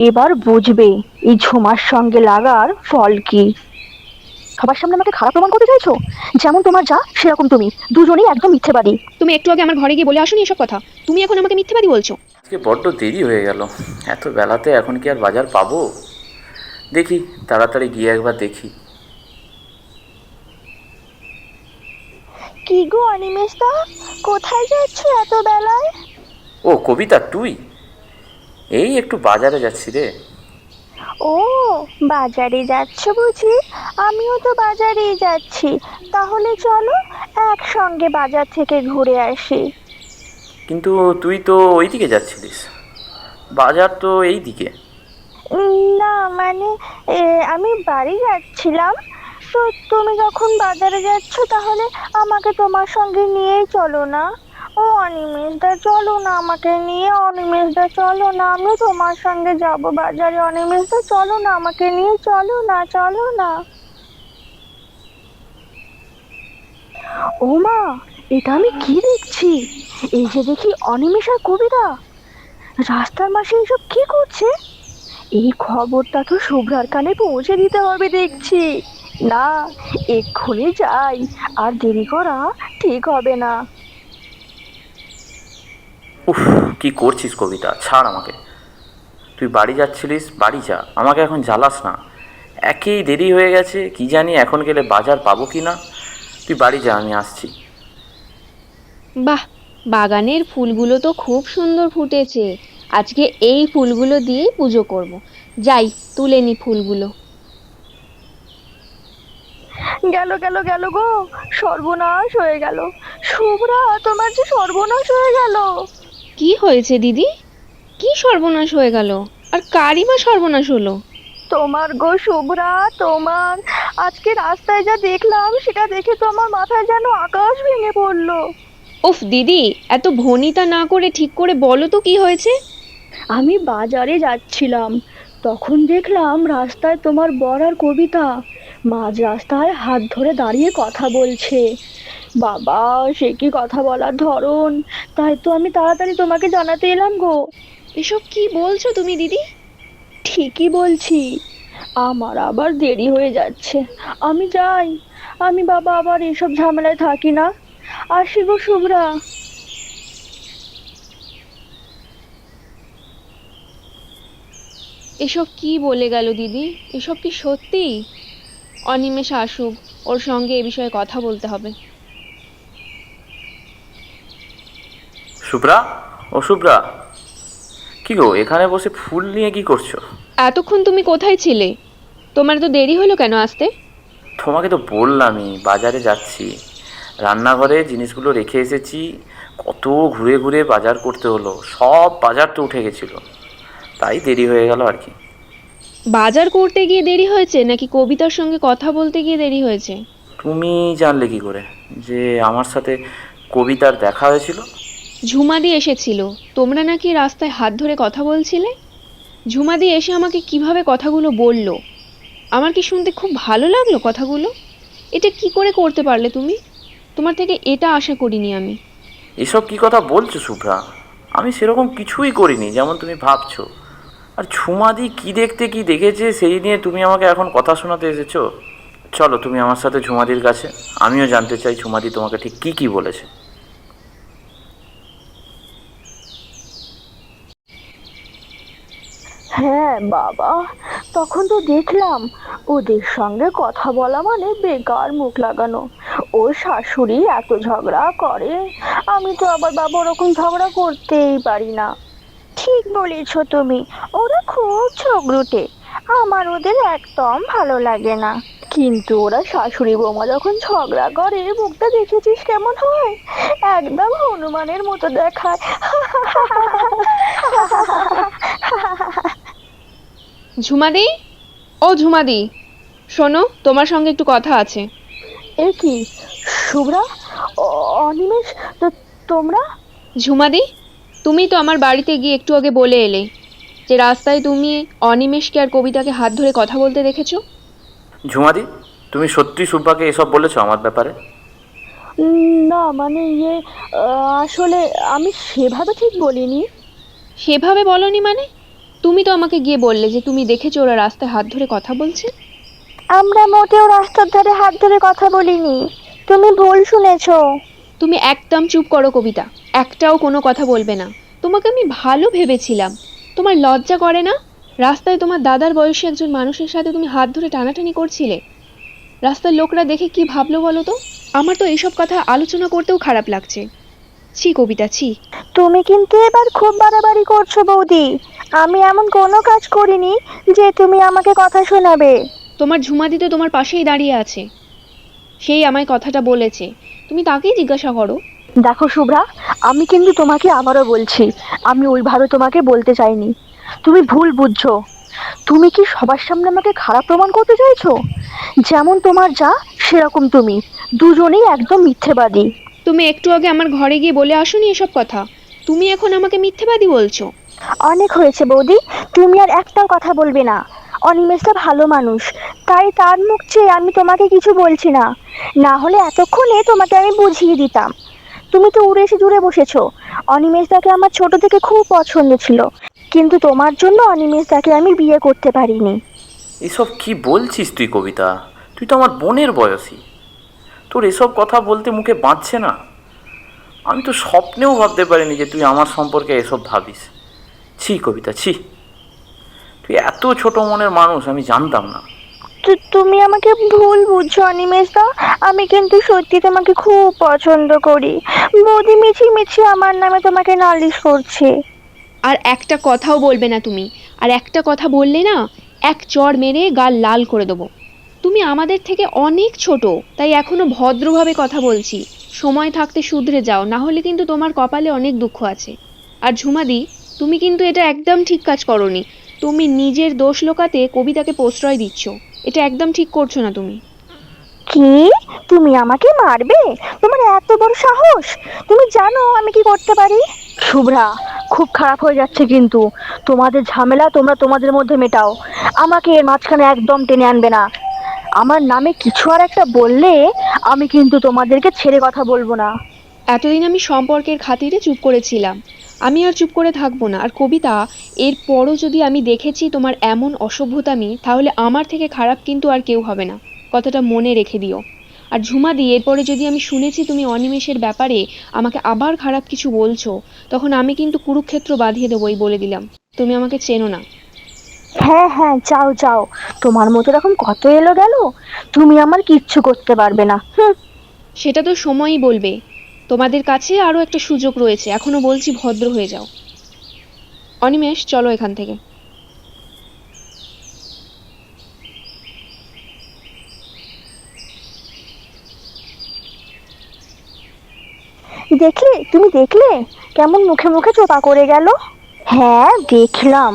এবার বুঝবে এই ঝুমার সঙ্গে লাগার ফল কি। সবার সামনে আমাকে খারাপ প্রমাণ করতে চাইছো? যেমন তোমার যা সেরকম তুমি। দুজনেই একদম মিথ্যেবাদী। তুমি একটু আগে আমার ঘরে গিয়ে বলে আসোনি এসব কথা? তুমি এখন আমাকে মিথ্যেবাদী বলছো? আজকে বড্ড দেরি হয়ে গেল। এত বেলাতে এখন কি আর বাজার পাবো? দেখি তাড়াতাড়ি গিয়ে একবার দেখি। কি গো অনিমেষদা? কোথায় যাচ্ছ এত বেলায়? ও কবিতা তুই? এই একটু বাজারে যাচ্ছি রে। ও বাজারে যাচ্ছ বুঝি? আমিও তো বাজারেই যাচ্ছি। তাহলে চলো একসঙ্গে বাজার থেকে ঘুরে আসি। কিন্তু তুই তো ওইদিকে যাচ্ছিলিস। বাজার তো এই দিকে না মানে এ, আমি বাড়ি যাচ্ছিলাম। তো তুমি যখন বাজারে যাচ্ছ তাহলে আমাকে তোমার সঙ্গে নিয়েই চলো না। ও অনিমেষদা, চলো না আমাকে নিয়ে, অনিমেষদা, চলো না, আমি তোমার সঙ্গে যাব বাজারে। অনিমেষদা, চলো না আমাকে নিয়ে, চলো না চলো না। ও মা, এটা আমি কি দেখছি? এই যে দেখি অনিমেষ আর কবিতা। রাস্তার মাসে এসব কি করছে? এই খবরটা তো শুভ্রার কানে পৌঁছে দিতে হবে দেখছি। না, এক্ষুনি যাই, আর দেরি করা ঠিক হবে না। কি করছিস কবিতা? ছাড় আমাকে। তুই বাড়ি যাচ্ছিলিস? বাড়ি যা। আমাকে এখন জ্বালাস না। একেই দেরি হয়ে গেছে কি জানি এখন গেলে বাজার পাবো কি না? তুই বাড়ি যা আমি আসছি। বাহ বাগানের ফুলগুলো তো খুব সুন্দর ফুটেছে। আজকে এই ফুলগুলো দিয়েই পুজো করব। যাই তুলে নি ফুলগুলো। গেল গেল গেল গো। সর্বনাশ হয়ে গেল। শুভ্রা তোমার যে সর্বনাশ হয়ে গেল। কি হয়েছে দিদি? কি সর্বনাশ হয়ে গেল? আর কারই বা সর্বনাশ হলো? তোমার গো শুভ্রা তোমার। আজকে রাস্তায় যা দেখলাম সেটা দেখে তো আমার মাথায় যেন আকাশ ভেঙে পড়ল। উফ দিদি এত ভনিতা না করে ঠিক করে বলো তো কি হয়েছে? আমি বাজারে যাচ্ছিলাম। তখন দেখলাম রাস্তায় তোমার বর আর কবিতা। মাঝ রাস্তায় হাত ধরে দাঁড়িয়ে কথা বলছে। বাবা সে কি কথা বলার ধরন? তাই তো আমি তাড়াতাড়ি তোমাকে জানাতে এলাম গো। এসব কি বলছো তুমি দিদি? ঠিকই বলছি। আমার আবার দেরি হয়ে যাচ্ছে। আমি যাই। আমি বাবা আবার এসব ঝামেলায় থাকি না। আসি গো শুভ্রা। এসব কি বলে গেল দিদি? এসব কি সত্যি? অনিমেষ আসুক ওর সঙ্গে এ বিষয়ে কথা বলতে হবে। শুভ্রা ও শুভ্রা কি গো এখানে বসে ফুল নিয়ে কি করছ? এতক্ষণ তুমি কোথায় ছিলে? তোমার তো দেরি হলো কেন আসতে? তোমাকে তো বললামই বাজারে যাচ্ছি। রান্নাঘরে জিনিসগুলো রেখে এসেছি কত ঘুরে ঘুরে বাজার করতে হলো সব বাজার তো উঠে গেছিল। তাই দেরি হয়ে গেল আর কি। বাজার করতে গিয়ে দেরি হয়েছে নাকি কবিতার সঙ্গে কথা বলতে গিয়ে দেরি হয়েছে? তুমি জানলে কি করে যে আমার সাথে কবিতার দেখা হয়েছিল? ঝুমাদি এসেছিল। তোমরা নাকি রাস্তায় হাত ধরে কথা বলছিলে? ঝুমাদি এসে আমাকে কীভাবে কথাগুলো বলল? আমার কি শুনতে খুব ভালো লাগল কথাগুলো? এটা কি করে করতে পারলে তুমি? তোমার থেকে এটা আশা করিনি আমি। এসব কি কথা বলছো, শুভ্রা? আমি সেরকম কিছুই করিনি, যেমন তুমি ভাবছ। আর ঝুমাদি কি দেখতে কি দেখেছে, সেই নিয়ে তুমি আমাকে এখন কথা শোনাতে এসেছ? চলো, তুমি আমার সাথে ঝুমাদির কাছে। আমিও জানতে চাই ঝুমাদি তোমাকে ঠিক কি কি বলেছে। হ্যাঁ বাবা। তখন তো দেখলাম, ওদের সঙ্গে কথা বলা মানে বেকার মুখ লাগানো। ওর শাশুড়ি এত ঝগড়া করে, আমি তো আবার বাবা ওরকম ঝগড়া করতেই পারি না। ঠিক বলেছ তুমি, ওরা খুব ঝগড়ুটে। আমার ওদের একদম ভালো লাগে না। কিন্তু ওরা শাশুড়ি বৌমা যখন ঝগড়া করে, মুখটা দেখেছিস কেমন হয়? একদম হনুমানের মতো দেখায়। ঝুমাদি? ও ঝুমাদি শোনো তোমার সঙ্গে একটু কথা আছে। এ কি শুভ্রা? অনিমেষ তো তোমরা? ঝুমাদি তুমি তো আমার বাড়িতে গিয়ে একটু আগে বলে এলে যে রাস্তায় তুমি অনিমেষকে আর কবিতাকে হাত ধরে কথা বলতে দেখেছ। ঝুমাদি তুমি সত্যি সুব্বাকে এসব বলেছ আমার ব্যাপারে? না মানে ইয়ে আসলে আমি সেভাবে ঠিক বলিনি। সেভাবে বলনি মানে? তুমি তো আমাকে গিয়ে বললে যে তুমি দেখেছ ওরা রাস্তায় হাত ধরে কথা বলছে? আমরা মোটেও রাস্তার ধারে হাত ধরে কথা বলিনি। তুমি ভুল শুনেছো। তুমি একদম চুপ করো কবিতা। একটাও কোনো কথা বলবে না। তোমাকে আমি ভালো ভেবেছিলাম। তোমার লজ্জা করে না? রাস্তায় তোমার দাদার বয়সী একজন মানুষের সাথে তুমি হাত ধরে টানাটানি করছিলে? রাস্তার লোকরা দেখে কি ভাবলো বলো তো? আমার তো এইসব কথা আলোচনা করতেও খারাপ লাগছে। ছি কবিতা ছি। তুমি কিন্তু এবার খুব বাড়াবাড়ি করছ বৌদি। আমি এমন কোনো কাজ করিনি যে তুমি আমাকে কথা শোনাবে। তোমার ঝুমাদি তো তোমার পাশেই দাঁড়িয়ে আছে। সেই আমায় কথাটা বলেছে। তুমি তাকেই জিজ্ঞাসা করো। দেখো শুভ্রা আমি কিন্তু তোমাকে আবারও বলছি আমি ওইভাবে তোমাকে বলতে চাইনি। তুমি ভুল বুঝছ। তুমি কি সবার সামনে আমাকে খারাপ প্রমাণ করতে চাইছো? যেমন তোমার যা সেরকম তুমি। দুজনেই একদম মিথ্যেবাদী। তুমি একটু আগে আমার ঘরে গিয়ে বলে আসোনি এসব কথা। তুমি এখন আমাকে মিথ্যেবাদী বলছো। অনেক হয়েছে বৌদি, তুমি আর একটাও কথা বলবে না। অনিমেষটা ভালো মানুষ, তাই তার মুখ চেয়ে আমি তোমাকে কিছু বলছি না। না হলে এতক্ষণে তোমাকে আমি বুঝিয়ে দিতাম। তুমি তো উড়ে এসে জুড়ে বসেছো। অনিমেষদাকে আমার ছোট থেকে খুব পছন্দ ছিল, কিন্তু তোমার জন্য অনিমেষদাকে আমি বিয়ে করতে পারিনি। এসব কি বলছিস তুই কবিতা? তুই তো আমার বোনের বয়সী। তোর এসব কথা বলতে মুখে বাঁচছে না। আমি তো স্বপ্নেও ভাবতে পারিনি যে তুই আমার সম্পর্কে এসব ভাবিস। ছি কবিতা ছি। তুই এত ছোট মনের মানুষ আমি জানতাম না। তু- তুমি আমাকে ভুল বুঝছ অনিমেষদা। আমি কিন্তু সত্যি তোমাকে খুব পছন্দ করি। বৌদি মিছি মিছি আমার নামে তোমাকে নালিশ করছে। আর একটা কথাও বলবে না তুমি। আর একটা কথা বললে না এক চড় মেরে গাল লাল করে দেবো। তুমি আমাদের থেকে অনেক ছোট তাই এখনও ভদ্রভাবে কথা বলছি। সময় থাকতে শুধরে যাও না হলে কিন্তু তোমার কপালে অনেক দুঃখ আছে। আর ঝুমাদি তুমি কিন্তু এটা একদম ঠিক কাজ করনি। তুমি নিজের দোষ লোকাতে কবিতাকে প্রশ্রয় দিচ্ছ। এটা একদম ঠিক করছ না তুমি। কি? তুমি আমাকে মারবে? তোমার এত বড় সাহস? তুমি জানো আমি কি করতে পারি? শুভ্রা খুব খারাপ হয়ে যাচ্ছে কিন্তু। তোমাদের ঝামেলা তোমরা তোমাদের মধ্যে মেটাও। আমাকে এর মাঝখানে একদম টেনে আনবে না। আমার নামে কিছু আর একটা বললে আমি কিন্তু তোমাদেরকে ছেড়ে কথা বলব না। এতদিন আমি সম্পর্কের খাতিরে চুপ করেছিলাম। আমি আর চুপ করে থাকব না। আর কবিতা এরপরও যদি আমি দেখেছি তোমার এমন অসভ্যতামি তাহলে আমার থেকে খারাপ কিন্তু আর কেউ হবে না। কথাটা মনে রেখে দিও। আর ঝুমা দিয়ে এরপরে যদি আমি শুনেছি তুমি অনিমেষের ব্যাপারে আমাকে আবার খারাপ কিছু বলছো তখন আমি কিন্তু কুরুক্ষেত্র বাঁধিয়ে দেবো এই বলে দিলাম। তুমি আমাকে চেনো না। হ্যাঁ হ্যাঁ যাও যাও। তোমার মতো এরকম কত এলো গেল? তুমি আমার কিচ্ছু করতে পারবে না। হুম। সেটা তো সময়ই বলবে। তোমাদের কাছে আরও একটা সুযোগ রয়েছে। এখনও বলছি ভদ্র হয়ে যাও। অনিমেষ চলো এখান থেকে। দেখলে? তুমি দেখলে? কেমন মুখে মুখে চোপা করে গেল? হ্যাঁ দেখলাম।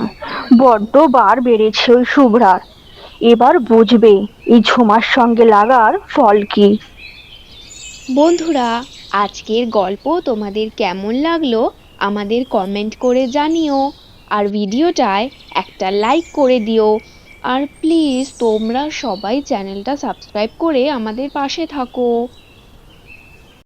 বড্ড বার বেড়েছে ওই শুভ্রার। এবার বুঝবে এই ঝুমার সঙ্গে লাগার ফল কি। বন্ধুরা আজকের গল্প তোমাদের কেমন লাগল আমাদের কমেন্ট করে জানিও। আর ভিডিওটায় একটা লাইক করে দিও। আর প্লিজ তোমরা সবাই চ্যানেলটা সাবস্ক্রাইব করে আমাদের পাশে থাকো।